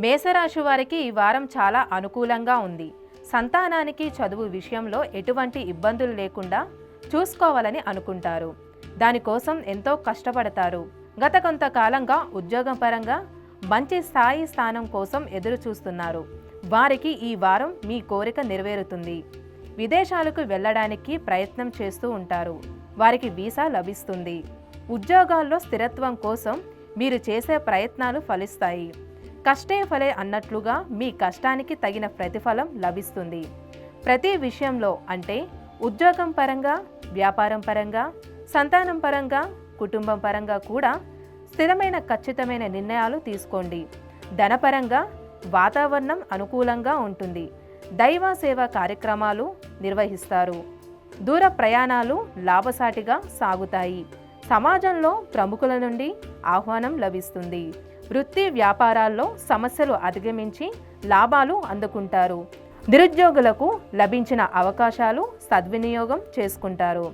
మేషరాశి వారికి ఈ వారం చాలా అనుకూలంగా ఉంది. సంతానానికి చదువు విషయంలో ఎటువంటి ఇబ్బందులు లేకుండా చూసుకోవాలని అనుకుంటారు. దానికోసం ఎంతో కష్టపడతారు. గత కొంతకాలంగా ఉద్యోగం పరంగా మంచి స్థాయి స్థానం కోసం ఎదురు చూస్తున్నారు వారికి ఈ వారం మీ కోరిక నెరవేరుతుంది. విదేశాలకు వెళ్ళడానికి ప్రయత్నం చేస్తూ ఉంటారు. వారికి వీసా లభిస్తుంది. ఉద్యోగాల్లో స్థిరత్వం కోసం మీరు చేసే ప్రయత్నాలు ఫలిస్తాయి. కష్టే ఫలే అన్నట్లుగా మీ కష్టానికి తగిన ప్రతిఫలం లభిస్తుంది. ప్రతి విషయంలో అంటే ఉద్యోగం పరంగా వ్యాపారం పరంగా సంతానం పరంగా కుటుంబం పరంగా కూడా స్థిరమైన ఖచ్చితమైన నిర్ణయాలు తీసుకోండి. ధనపరంగా వాతావరణం అనుకూలంగా ఉంటుంది. దైవ సేవ కార్యక్రమాలు నిర్వహిస్తారు. దూర ప్రయాణాలు లాభసాటిగా సాగుతాయి. సమాజంలో ప్రముఖుల నుండి ఆహ్వానం లభిస్తుంది. వృత్తి వ్యాపారాల్లో సమస్యలు అధిగమించి లాభాలు అందుకుంటారు. నిరుద్యోగులకు లభించిన అవకాశాలు సద్వినియోగం చేసుకుంటారు.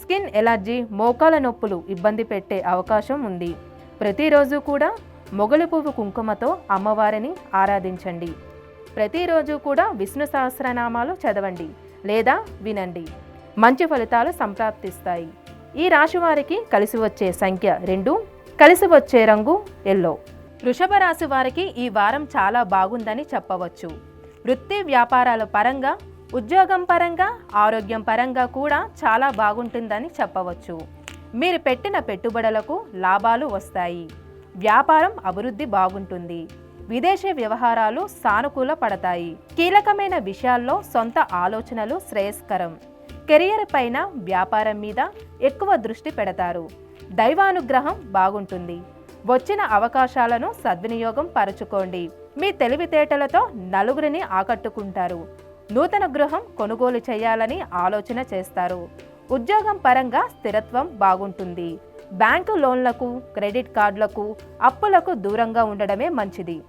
స్కిన్ ఎలర్జీ మోకాల నొప్పులు ఇబ్బంది పెట్టే అవకాశం ఉంది. ప్రతిరోజు కూడా మొగలి పువ్వు కుంకుమతో అమ్మవారిని ఆరాధించండి. ప్రతిరోజు కూడా విష్ణు సహస్రనామాలు చదవండి లేదా వినండి. మంచి ఫలితాలు సంప్రాప్తిస్తాయి. ఈ రాశి వారికి కలిసి వచ్చే సంఖ్య రెండు కలిసి వచ్చే రంగు ఎల్లో. వృషభ రాశి వారికి ఈ వారం చాలా బాగుందని చెప్పవచ్చు. వృత్తి వ్యాపారాల పరంగా ఉద్యోగం పరంగా ఆరోగ్యం పరంగా కూడా చాలా బాగుంటుందని చెప్పవచ్చు. మీరు పెట్టిన పెట్టుబడులకు లాభాలు వస్తాయి. వ్యాపారం అభివృద్ధి బాగుంటుంది. విదేశీ వ్యవహారాలు సానుకూల పడతాయి. కీలకమైన విషయాల్లో సొంత ఆలోచనలు శ్రేయస్కరం. కెరియర్ పైన వ్యాపారం మీద ఎక్కువ దృష్టి పెడతారు. దైవానుగ్రహం బాగుంటుంది. వచ్చిన అవకాశాలను సద్వినియోగం పరచుకోండి. మీ తెలివితేటలతో నలుగురిని ఆకట్టుకుంటారు. నూతన గృహం కొనుగోలు చేయాలని ఆలోచన చేస్తారు. ఉద్యోగం పరంగా స్థిరత్వం బాగుంటుంది. బ్యాంకు లోన్లకు క్రెడిట్ కార్డులకు అప్పులకు దూరంగా ఉండడమే మంచిది.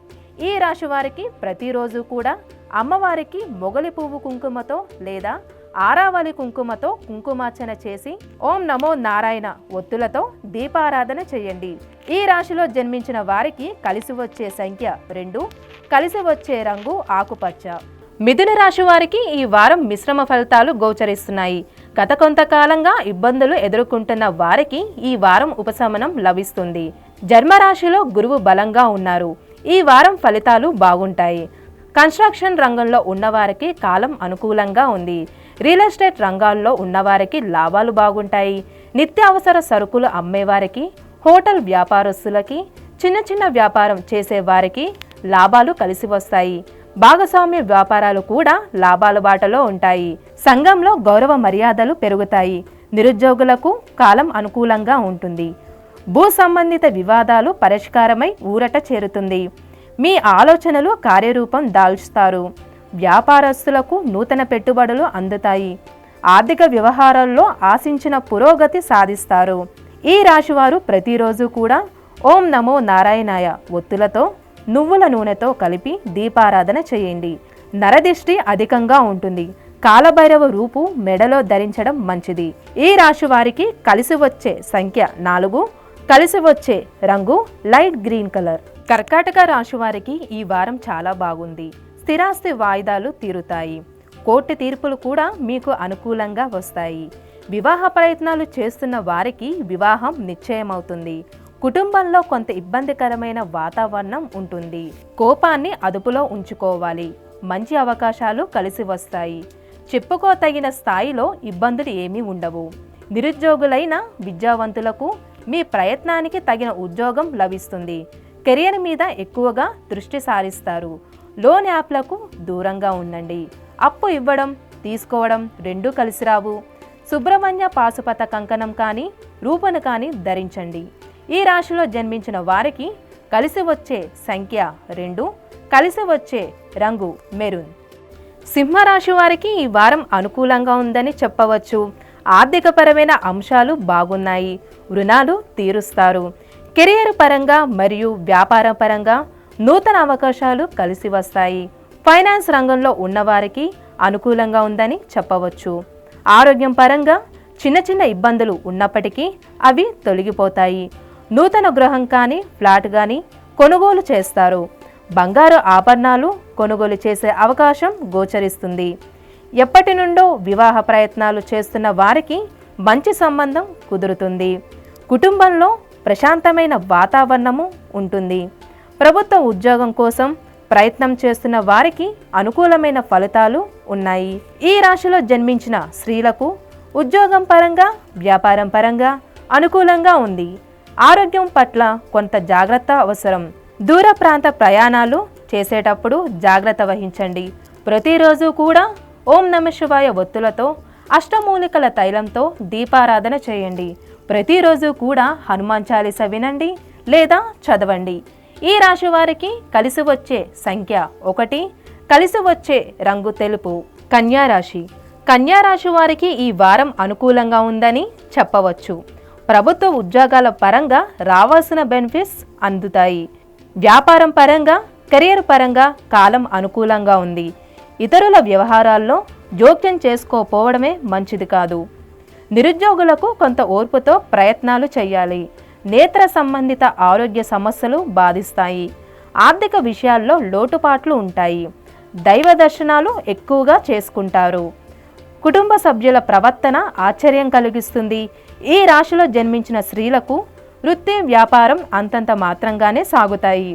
ఈ రాశి వారికి ప్రతిరోజు కూడా అమ్మవారికి మొగలి పువ్వు కుంకుమతో లేదా ఆరావళి కుంకుమతో కుంకుమార్చన చేసి ఓం నమో నారాయణ ఒత్తులతో దీపారాధన చేయండి. ఈ రాశిలో జన్మించిన వారికి కలిసి వచ్చే సంఖ్య రెండు కలిసి వచ్చే రంగు ఆకుపచ్చ. మిథున రాశి వారికి ఈ వారం మిశ్రమ ఫలితాలు గోచరిస్తున్నాయి. గత కొంతకాలంగా ఇబ్బందులు ఎదుర్కొంటున్న వారికి ఈ వారం ఉపశమనం లభిస్తుంది. జన్మరాశిలో గురువు బలంగా ఉన్నారు. ఈ వారం ఫలితాలు బాగుంటాయి. కన్స్ట్రక్షన్ రంగంలో ఉన్నవారికి కాలం అనుకూలంగా ఉంది. రియల్ ఎస్టేట్ రంగాల్లో ఉన్నవారికి లాభాలు బాగుంటాయి. నిత్యావసర సరుకులు అమ్మేవారికి హోటల్ వ్యాపారస్తులకి చిన్న చిన్న వ్యాపారం చేసేవారికి లాభాలు కలిసి వస్తాయి. భాగస్వామ్య వ్యాపారాలు కూడా లాభాల బాటలో ఉంటాయి. సంఘంలో గౌరవ మర్యాదలు పెరుగుతాయి. నిరుద్యోగులకు కాలం అనుకూలంగా ఉంటుంది. భూ సంబంధిత వివాదాలు పరిష్కారమై ఊరట చేరుతుంది. మీ ఆలోచనలు కార్యరూపం దాల్చుతారు. వ్యాపారస్తులకు నూతన పెట్టుబడులు అందుతాయి. ఆర్థిక వ్యవహారాల్లో ఆశించిన పురోగతి సాధిస్తారు. ఈ రాశివారు ప్రతిరోజు కూడా ఓం నమో నారాయణాయ ఒత్తులతో నువ్వుల నూనెతో కలిపి దీపారాధన చేయండి. నరదిష్టి అధికంగా ఉంటుంది. కాలభైరవ రూపు మెడలో ధరించడం మంచిది. ఈ రాశి వారికి కలిసి వచ్చే సంఖ్య నాలుగు కలిసి వచ్చే రంగు లైట్ గ్రీన్ కలర్. కర్కాటక రాశి వారికి ఈ వారం చాలా బాగుంది. స్థిరాస్తి వాయిదాలు తీరుతాయి. కోర్టు తీర్పులు కూడా మీకు అనుకూలంగా వస్తాయి. వివాహ ప్రయత్నాలు చేస్తున్న వారికి వివాహం నిశ్చయమవుతుంది. కుటుంబంలో కొంత ఇబ్బందికరమైన వాతావరణం ఉంటుంది. కోపాన్ని అదుపులో ఉంచుకోవాలి. మంచి అవకాశాలు కలిసి వస్తాయి. చెప్పుకోతగిన స్థాయిలో ఇబ్బందులు ఏమీ ఉండవు. నిరుద్యోగులైన విద్యావంతులకు మీ ప్రయత్నానికి తగిన ఉద్యోగం లభిస్తుంది. కెరియర్ మీద ఎక్కువగా దృష్టి సారిస్తారు. లోన్ యాప్లకు దూరంగా ఉండండి. అప్పు ఇవ్వడం తీసుకోవడం రెండూ కలిసి రావు. సుబ్రహ్మణ్య పాశుపత కంకణం కానీ రూపను కానీ ధరించండి. ఈ రాశిలో జన్మించిన వారికి కలిసి వచ్చే సంఖ్య రెండు కలిసి వచ్చే రంగు మెరూన్. సింహరాశి వారికి ఈ వారం అనుకూలంగా ఉందని చెప్పవచ్చు. ఆర్థికపరమైన అంశాలు బాగున్నాయి. రుణాలు తీరుస్తారు. కెరియర్ పరంగా మరియు వ్యాపార పరంగా నూతన అవకాశాలు కలిసి వస్తాయి. ఫైనాన్స్ రంగంలో ఉన్నవారికి అనుకూలంగా ఉందని చెప్పవచ్చు. ఆరోగ్యం పరంగా చిన్న చిన్న ఇబ్బందులు ఉన్నప్పటికీ అవి తొలగిపోతాయి. నూతన గృహం కానీ ఫ్లాట్ కానీ కొనుగోలు చేస్తారు. బంగారు ఆభరణాలు కొనుగోలు చేసే అవకాశం గోచరిస్తుంది. ఎప్పటి నుండో వివాహ ప్రయత్నాలు చేస్తున్న వారికి మంచి సంబంధం కుదురుతుంది. కుటుంబంలో ప్రశాంతమైన వాతావరణము ఉంటుంది. ప్రభుత్వ ఉద్యోగం కోసం ప్రయత్నం చేస్తున్న వారికి అనుకూలమైన ఫలితాలు ఉన్నాయి. ఈ రాశిలో జన్మించిన స్త్రీలకు ఉద్యోగం పరంగా వ్యాపారం పరంగా అనుకూలంగా ఉంది. ఆరోగ్యం పట్ల కొంత జాగ్రత్త అవసరం. దూర ప్రాంత ప్రయాణాలు చేసేటప్పుడు జాగ్రత్త వహించండి. ప్రతిరోజు కూడా ఓం నమ శివాయ ఒత్తులతో అష్టమూలికల తైలంతో దీపారాధన చేయండి. ప్రతిరోజు కూడా హనుమాన్ చాలీస వినండి లేదా చదవండి. ఈ రాశి వారికి కలిసి వచ్చే సంఖ్య ఒకటి కలిసి వచ్చే రంగు తెలుపు. కన్యా రాశి. వారికి ఈ వారం అనుకూలంగా ఉందని చెప్పవచ్చు. ప్రభుత్వ ఉద్యోగాల పరంగా రావాల్సిన బెనిఫిట్స్ అందుతాయి. వ్యాపారం పరంగా కెరియర్ పరంగా కాలం అనుకూలంగా ఉంది. ఇతరుల వ్యవహారాల్లో జోక్యం చేసుకోపోవడమే మంచిది కాదు. నిరుద్యోగులకు కొంత ఓర్పుతో ప్రయత్నాలు చేయాలి. నేత్ర సంబంధిత ఆరోగ్య సమస్యలు బాధిస్తాయి. ఆర్థిక విషయాల్లో లోటుపాట్లు ఉంటాయి. దైవ దర్శనాలు ఎక్కువగా చేసుకుంటారు. కుటుంబ సభ్యుల ప్రవర్తన ఆశ్చర్యం కలిగిస్తుంది. ఈ రాశిలో జన్మించిన స్త్రీలకు వృత్తి వ్యాపారం అంతంత మాత్రంగానే సాగుతాయి.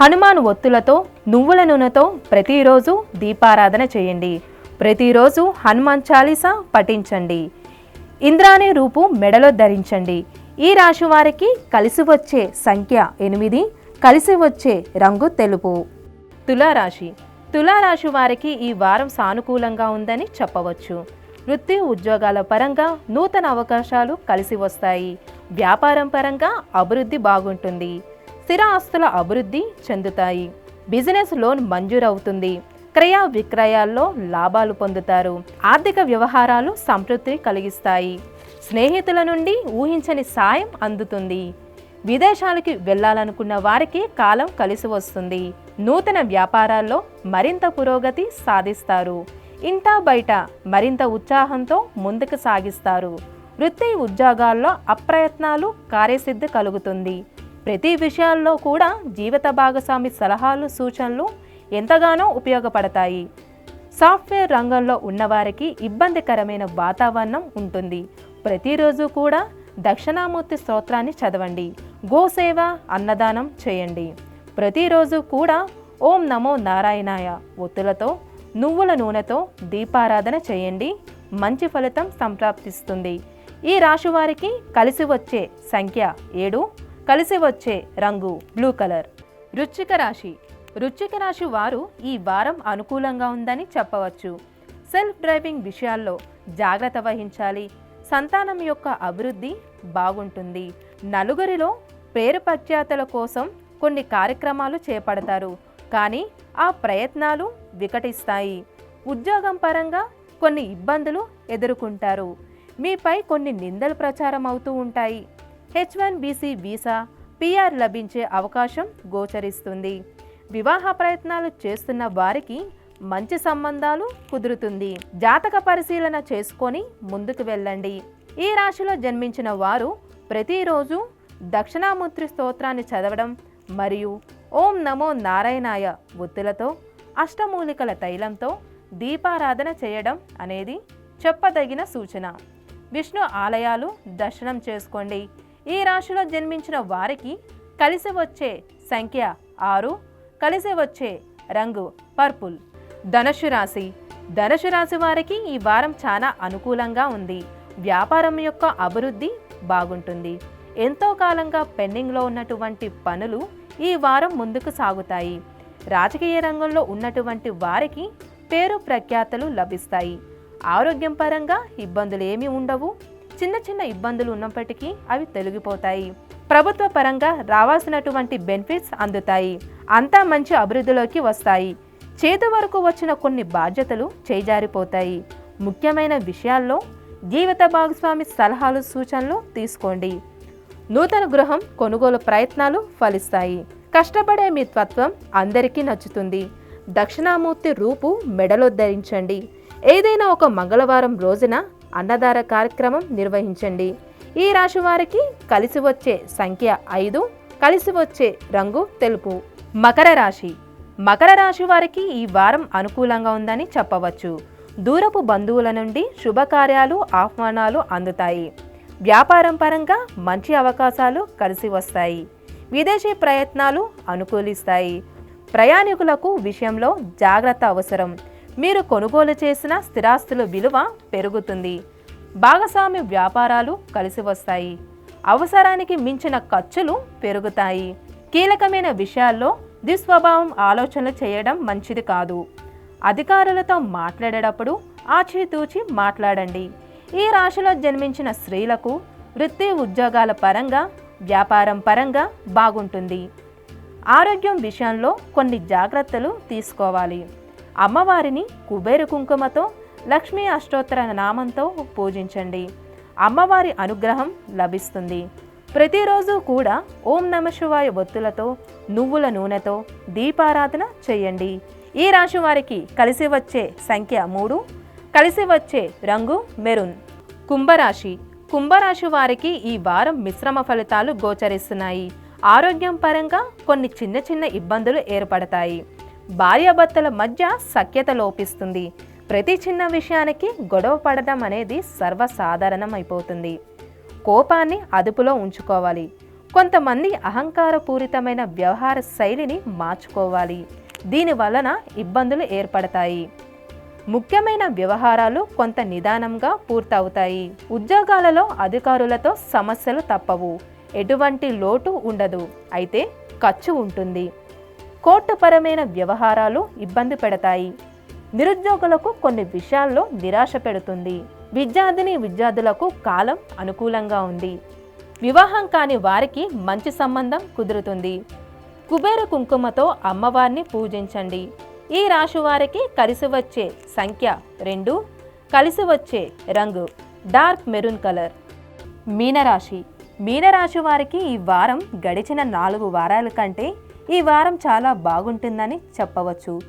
హనుమాన్ ఒత్తులతో నువ్వుల నూనెతో ప్రతిరోజు దీపారాధన చేయండి. ప్రతిరోజు హనుమాన్ చాలీసా పఠించండి. ఇంద్రాణి రూపు మెడలో ధరించండి. ఈ రాశి వారికి కలిసి వచ్చే సంఖ్య ఎనిమిది కలిసి వచ్చే రంగు తెలుపు. తులారాశి. తులారాశి వారికి ఈ వారం సానుకూలంగా ఉందని చెప్పవచ్చు. వృత్తి ఉద్యోగాల పరంగా నూతన అవకాశాలు కలిసి వస్తాయి. వ్యాపారం పరంగా అభివృద్ధి బాగుంటుంది. స్థిర ఆస్తుల అభివృద్ధి చెందుతాయి. బిజినెస్ లోన్ మంజూరవుతుంది. క్రయ విక్రయాల్లో లాభాలు పొందుతారు. ఆర్థిక వ్యవహారాలు సంతృప్తి కలిగిస్తాయి. స్నేహితుల నుండి ఊహించని సాయం అందుతుంది. విదేశాలకి వెళ్ళాలనుకున్న వారికి కాలం కలిసి వస్తుంది. నూతన వ్యాపారాల్లో మరింత పురోగతి సాధిస్తారు. ఇంటా బయట మరింత ఉత్సాహంతో ముందుకు సాగిస్తారు. వృత్తి ఉద్యోగాల్లో అప్రయత్నాలు కార్యసిద్ధి కలుగుతుంది. ప్రతి విషయాల్లో కూడా జీవిత భాగస్వామి సలహాలు సూచనలు ఎంతగానో ఉపయోగపడతాయి. సాఫ్ట్వేర్ రంగంలో ఉన్నవారికి ఇబ్బందికరమైన వాతావరణం ఉంటుంది. ప్రతిరోజు కూడా దక్షిణామూర్తి స్తోత్రాన్ని చదవండి. గోసేవ అన్నదానం చేయండి. ప్రతిరోజు కూడా ఓం నమో నారాయణాయ ఒత్తులతో నువ్వుల నూనెతో దీపారాధన చేయండి. మంచి ఫలితం సంప్రాప్తిస్తుంది. ఈ రాశి వారికి కలిసి వచ్చే సంఖ్య ఏడు కలిసి వచ్చే రంగు బ్లూ కలర్. రుచిక రాశి. రుచిక రాశి వారు ఈ వారం అనుకూలంగా ఉందని చెప్పవచ్చు. సెల్ఫ్ డ్రైవింగ్ విషయాల్లో జాగ్రత్త వహించాలి. సంతానం యొక్క అభివృద్ధి బాగుంటుంది. నలుగురిలో పేరు ప్రఖ్యాతల కోసం కొన్ని కార్యక్రమాలు చేపడతారు. కానీ ఆ ప్రయత్నాలు వికటిస్తాయి. ఉద్యోగం పరంగా కొన్ని ఇబ్బందులు ఎదుర్కొంటారు. మీపై కొన్ని నిందలు ప్రచారం అవుతూ ఉంటాయి. H one BC visa PR లభించే అవకాశం గోచరిస్తుంది. వివాహ ప్రయత్నాలు చేస్తున్న వారికి మంచి సంబంధాలు కుదురుతుంది. జాతక పరిశీలన చేసుకొని ముందుకు వెళ్ళండి. ఈ రాశిలో జన్మించిన వారు ప్రతిరోజు దక్షిణామూర్తి స్తోత్రాన్ని చదవడం మరియు ఓం నమో నారాయణాయ ఒత్తులతో అష్టమూలికల తైలంతో దీపారాధన చేయడం అనేది చెప్పదగిన సూచన. విష్ణు ఆలయాలు దర్శనం చేసుకోండి. ఈ రాశిలో జన్మించిన వారికి కలిసి వచ్చే సంఖ్య ఆరు కలిసి వచ్చే రంగు పర్పుల్. ధనుసు రాశి. ధనుసు రాశి వారికి ఈ వారం చాలా అనుకూలంగా ఉంది. వ్యాపారం యొక్క అభివృద్ధి బాగుంటుంది. ఎంతో కాలంగా పెండింగ్లో ఉన్నటువంటి పనులు ఈ వారం ముందుకు సాగుతాయి. రాజకీయ రంగంలో ఉన్నటువంటి వారికి పేరు ప్రఖ్యాతలు లభిస్తాయి. ఆరోగ్యం పరంగా ఇబ్బందులు ఏమీ ఉండవు. చిన్న చిన్న ఇబ్బందులు ఉన్నప్పటికీ అవి తొలగిపోతాయి. ప్రభుత్వ పరంగా రావాల్సినటువంటి బెనిఫిట్స్ అందుతాయి. అంతా మంచి అభివృద్ధిలోకి వస్తాయి. చేతి వరకు వచ్చిన కొన్ని బాధ్యతలు చేజారిపోతాయి. ముఖ్యమైన విషయాల్లో జీవిత భాగస్వామి సలహాలు సూచనలు తీసుకోండి. నూతన గృహం కొనుగోలు ప్రయత్నాలు ఫలిస్తాయి. కష్టపడే మీ తత్వం అందరికీ నచ్చుతుంది. దక్షిణామూర్తి రూపు మెడలో ధరించండి. ఏదైనా ఒక మంగళవారం రోజున అన్నదార కార్యక్రమం నిర్వహించండి. ఈ రాశి వారికి కలిసి వచ్చే సంఖ్య ఐదు కలిసి వచ్చే రంగు తెలుపు. మకర రాశి మకర రాశి వారికి ఈ వారం అనుకూలంగా ఉందని చెప్పవచ్చు. దూరపు బంధువుల నుండి శుభకార్యాలు ఆహ్వానాలు అందుతాయి. వ్యాపారం పరంగా మంచి అవకాశాలు కలిసి వస్తాయి. విదేశీ ప్రయత్నాలు అనుకూలిస్తాయి. ప్రయాణికులకు విషయంలో జాగ్రత్త అవసరం. మీరు కొనుగోలు చేసిన స్థిరాస్తుల విలువ పెరుగుతుంది. భాగస్వామి వ్యాపారాలు కలిసి వస్తాయి. అవసరానికి మించిన ఖర్చులు పెరుగుతాయి. కీలకమైన విషయాల్లో దుస్వభావం ఆలోచనలు చేయడం మంచిది కాదు. అధికారులతో మాట్లాడేటప్పుడు ఆచితూచి మాట్లాడండి. ఈ రాశిలో జన్మించిన స్త్రీలకు వృత్తి ఉద్యోగాల పరంగా వ్యాపారం పరంగా బాగుంటుంది. ఆరోగ్యం విషయంలో కొన్ని జాగ్రత్తలు తీసుకోవాలి. అమ్మవారిని కుబేరు కుంకుమతో లక్ష్మీ అష్టోత్తర నామంతో పూజించండి. అమ్మవారి అనుగ్రహం లభిస్తుంది. ప్రతిరోజు కూడా ఓం నమ శివాయ ఒత్తులతో నువ్వుల నూనెతో దీపారాధన చేయండి. ఈ రాశి వారికి కలిసి వచ్చే సంఖ్య మూడు కలిసి వచ్చే రంగు మెరూన్. కుంభరాశి. కుంభరాశి వారికి ఈ వారం మిశ్రమ ఫలితాలు గోచరిస్తున్నాయి. ఆరోగ్యం పరంగా కొన్ని చిన్న చిన్న ఇబ్బందులు ఏర్పడతాయి. భార్యాభర్తల మధ్య సఖ్యత లోపిస్తుంది. ప్రతి చిన్న విషయానికి గొడవ పడడం అనేది సర్వసాధారణం అయిపోతుంది కోపాన్ని అదుపులో ఉంచుకోవాలి. కొంతమంది అహంకారపూరితమైన వ్యవహార శైలిని మార్చుకోవాలి. దీని వలన ఇబ్బందులు ఏర్పడతాయి. ముఖ్యమైన వ్యవహారాలు కొంత నిదానంగా పూర్తవుతాయి. ఉద్యోగాలలో అధికారులతో సమస్యలు తప్పవు. ఎటువంటి లోటు ఉండదు. అయితే ఖర్చు ఉంటుంది. కోర్టుపరమైన వ్యవహారాలు ఇబ్బంది పెడతాయి. నిరుద్యోగులకు కొన్ని విషయాల్లో నిరాశ పెడుతుంది. విద్యార్థిని విద్యార్థులకు కాలం అనుకూలంగా ఉంది. వివాహం కాని వారికి మంచి సంబంధం కుదురుతుంది. కుబేర కుంకుమతో అమ్మవారిని పూజించండి. ఈ రాశి వారికి కలిసి వచ్చే సంఖ్య రెండు కలిసి వచ్చే రంగు డార్క్ మెరూన్ కలర్. మీనరాశి. మీనరాశి వారికి ఈ వారం గడిచిన నాలుగు వారాల కంటే ఈ వారం చాలా బాగుంటుందని చెప్పవచ్చు.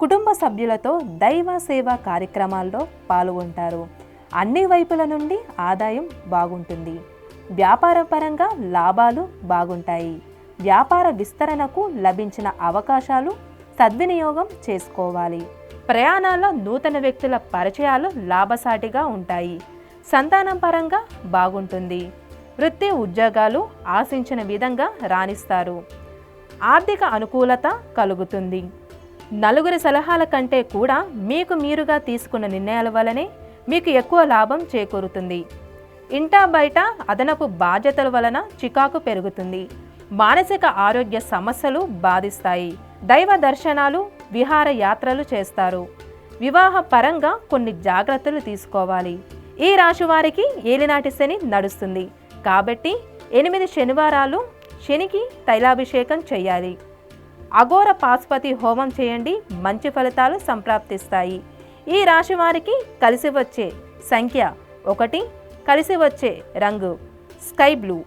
కుటుంబ సభ్యులతో దైవ సేవా కార్యక్రమాల్లో పాల్గొంటారు. అన్ని వైపుల నుండి ఆదాయం బాగుంటుంది. వ్యాపార పరంగా లాభాలు బాగుంటాయి. వ్యాపార విస్తరణకు లభించిన అవకాశాలు సద్వినియోగం చేసుకోవాలి. ప్రయాణాల్లో నూతన వ్యక్తుల పరిచయాలు లాభసాటిగా ఉంటాయి. సంతానం పరంగా బాగుంటుంది. వృత్తి ఉద్యోగాలు ఆశించిన విధంగా రాణిస్తారు. ఆర్థిక అనుకూలత కలుగుతుంది. నలుగురి సలహాల కంటే కూడా మీకు మీరుగా తీసుకున్న నిర్ణయాల వలనే మీకు ఎక్కువ లాభం చేకూరుతుంది. ఇంటా బయట అదనపు బాధ్యతల వలన చికాకు పెరుగుతుంది. మానసిక ఆరోగ్య సమస్యలు బాధిస్తాయి. దైవ దర్శనాలు విహారయాత్రలు చేస్తారు. వివాహ పరంగా కొన్ని జాగ్రత్తలు తీసుకోవాలి. ఈ రాశి వారికి ఏలినాటి శని నడుస్తుంది. కాబట్టి ఎనిమిది శనివారాలు శనికి తైలాభిషేకం చేయాలి. అఘోర పాశుపతి హోమం చేయండి. మంచి ఫలితాలు సంప్రాప్తిస్తాయి. ఈ రాశి వారికి కలిసి వచ్చే సంఖ్య ఒకటి కలిసి వచ్చే రంగు స్కై బ్లూ.